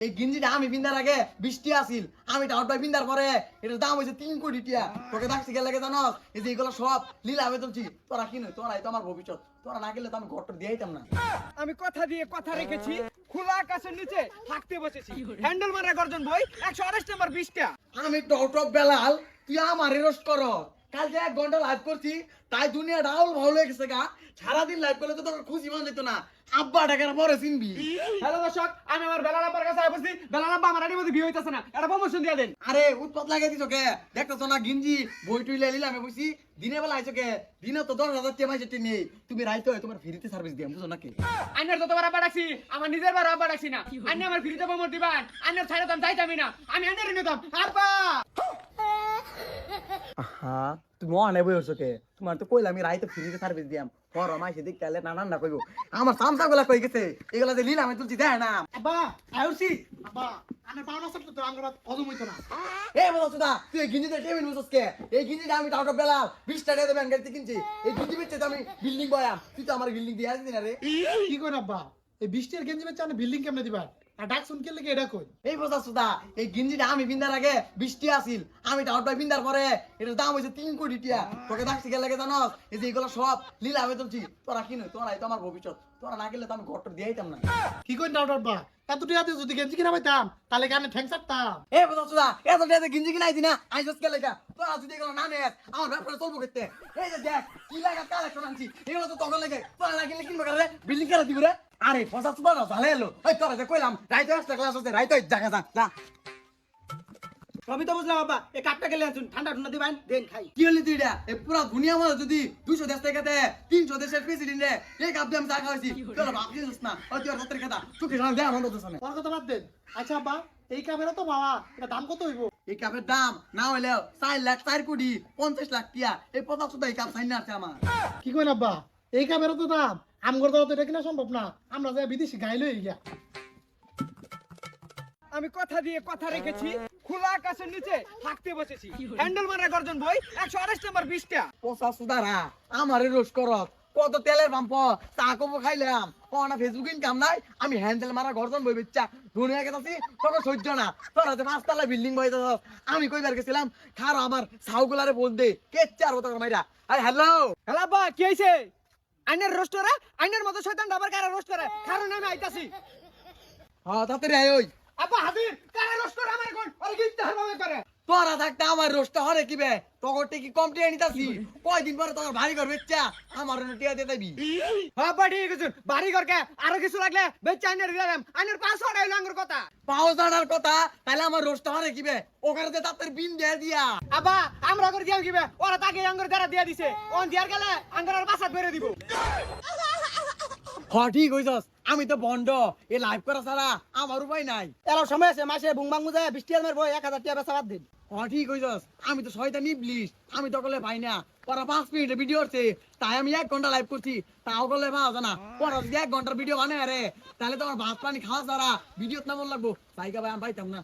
এই গিঞ্জিটা আমি বিন্দার আগে বৃষ্টি আসিল আমি টাউট বাই বিন্দার পরে এটার দাম হয়েছে তিন কোটি টিয়া। তোকে দেখছি গেলে লাগে জানো এই যে এগুলো সব লীলা আমি তুলছি তোরা কিনে তোরাই তো আমার ভবিষ্যৎ। তোরা না গেলে তো আমি ঘরটা দিয়েইতাম না। আমি কথা দিয়ে কথা রেখেছি খোলা আকাশের নিচে থাকতে বসেছি। হ্যান্ডেল মারা গর্জন বই একশো আঠাশ নাম্বার বিশটা আমি টপ বেলাল তুই আমার রোস্ট কর কাল যে এক ঘণ্টা লাইভ করছি তাই দুনিয়া ডাউল ভালো হয়ে গেছে গা। সারাদিন লাইভ করলে তো তোর খুশি মন যেত না। আব্বা টাকার পরে চিনবি। হ্যালো দর্শক আমি আমার বেলা নাম্বার কাছে আয় বসছি বেলা নাম্বার আমার আড়ির মধ্যে বিয়ে হইতেছে না। এটা প্রমোশন দিয়ে দেন। আরে উৎপাত লাগাই দিছ কে? দেখতেছ না গিঞ্জি? বই টুই লাইলে আমি বুঝছি দিনের বেলা আইছো কে? দিনে তো দশ হাজার টেমাই যেতে নেই তুমি রাইতো তোমার ফ্রিতে সার্ভিস দিয়ে বুঝো নাকি? আন্নার যতবার আব্বা ডাকছি আমার নিজের বার আব্বা ডাকছি না। আন্না আমার ফ্রিতে প্রমোট দিবান আন্নার ছাড়া দাম চাইতামই না। আমি আন্নার নিতাম। আব্বা! হ্যাঁ তুমি অনে বই হচ্ছ কে তোমার তো কইলাম আমি রাইতে ফ্রিতে সার্ভিস দিয়াম। পর মাই সেদিক তাহলে নানান না কইব। আমার সামসা গুলা কই গেছে? এগুলা যে লিলা আমি তুলছি দেয় না। আব্বা আয়ুসি আব্বা পাওনা সব তো আমরা হজম হইতো না। এই বলো সুদা তুই এই টেবিল বুঝছস কে? এই গিঞ্জিটা আমি টাউট বেলা বিশ টাকা দিয়ে দেবেন গাড়িতে কিনছি। এই গিঞ্জি আমি বিল্ডিং বয়াম। তুই তো আমার বিল্ডিং দিয়ে আসবি না রে। কি কই আব্বা? এই বৃষ্টির গেঞ্জি বেচে আনে বিল্ডিং কেমনে দিবা আর ডাক শুন কেলে এটা কই? এই বসা সুদা এই গিঞ্জিটা আমি বিন্দার আগে বৃষ্টি আসিল আমি টাউট বাই বিন্দার পরে এটার দাম হয়েছে তিন কোটি টিয়া। তোকে দেখছি গেলে লাগে জানো এই যে এগুলো সব লীলা আমি তুলছি তোরা কিনে তোরাই তো আমার ভবিষ্যৎ। তোরা না গেলে তো আমি ঘরটা দিয়েইতাম না। কি কই ডাউট আব্বা? এত টিয়া দিয়ে যদি গেঞ্জি কিনা পাইতাম তাহলে কেন ঠ্যাং চাটতাম এই বসা সুদা এত টাকা গিঞ্জি কিনাইছি না আইসস কে লেগা তোরা যদি এগুলো না নেস আমার ব্যাপারে চলবো করতে এই যে দেখ কি লাগা কালেকশন আনছি এগুলো তো তখন লেগে তোরা না কিনলে কিনবে কারে বিল্ডিং কেন দিব রে? আরে ফসা না ভালো এলো। ওই তোরা যে কইলাম রাইতে আসতে ক্লাস আছে রাইতে জায়গা যা যা। সবই তো বুঝলাম আব্বা। এই কাপটা গেলে আনছুন ঠান্ডা ঠান্ডা দিবেন দেন খাই। কি হলি তুই এটা? এই পুরা দুনিয়া মধ্যে যদি দুশো দেশ থেকে তিনশো দেশের প্রেসিডেন্ট রে এই কাপ দিয়ে আমি চা খাওয়াইছি। তোর দিস না ওই তোর হাতের কথা চোখে সামনে দেয় আমার সামনে ওর কথা বাদ দেন। আচ্ছা আব্বা এই কাপেরও তো বাবা এটা দাম কত হইব? এই কাপের দাম না চার লাখ চার কোটি পঞ্চাশ লাখ টিয়া এই পঞ্চাশ শুধু এই কাপ সাইন আছে আমার। কি কই আব্বা? এই তো দাম। আমগর তো এটা কিনা সম্ভব না। আমরা যাই বিদেশি গাইলো গিয়া। আমি কথা দিয়ে কথা রেখেছি। খোলা আকাশের নিচে থাকতে বসেছি। হ্যান্ডেল মারা গর্জন বই একশো আঠাশ নাম্বার বিশটা। পচা সুদারা আমারে রোজ করত। কত তেলের পাম্প চা খাইলাম। না ফেসবুক ইনকাম নাই আমি হ্যান্ডেল মারা গর্জন বই বেচ্চা দুনিয়া গেছি তোকে সহ্য না। তোরা যে পাঁচতলা বিল্ডিং বই আমি কইবার গেছিলাম খারো আমার সাউগুলারে বল দে কে চার হতো মাইরা। আরে হ্যালো! হ্যালো আব্বা কি হয়েছে আইনের রোস্ট করে? আইনের মতো শয়তান ডাবার কারা রোস্ট করে? কারণ আমি আইতাছি। হ্যাঁ তাড়াতাড়ি আয় ওই। আব্বা হাজির কারা রোস্ট করে আমার কোন আরে গিনতে হবে করে তোরা। থাকতে আমার রোজটা হরে কি বে? তোর টিকি কম টিয়া নিতাছি। কয়দিন পরে তোর ভারী ঘর বেচ্চা আমার টিয়া দিয়ে দিবি। আব্বা ঠিক আছে বাড়ি ঘরকে আরও কিছু লাগলে বেচ আইনের দিলাম আইনের পাসওয়ার্ড আইলো আঙ্গুর কথা। পাও জানার কথা তাহলে আমার রোজটা হরে কি বে? ওখানে যে তাদের বিন দিয়ে দিয়া। আব্বা আমরা করে দিয়াম কিবে ওরা তাকে আঙ্গুর দ্বারা দিয়া দিছে। ওন দিয়ার গেলে আঙ্গুর আর পাসাত বেরে দিব। হ ঠিক হইছস আমি তো বন্ড এ লাইভ করা ছাড়া আমার উপায় নাই। এরা সময় আছে মাসে বুংবাং মুজায় বৃষ্টি মারবো এক হাজার টাকা বেচা দিন। হ ঠিক হইছস আমি তো শয়তান নিবলিস আমি তো কলে ভাই না। পরা পাঁচ মিনিট ভিডিও আছে তাই আমি এক ঘণ্টা লাইভ করছি। তাও কলে পাওয়া জানা ওরা যদি এক ঘণ্টার ভিডিও বানায় রে তাহলে তোমার ভাত পানি খাওয়া ছাড়া ভিডিও না মন লাগবো। তাই ভাই আমি পাইতাম না।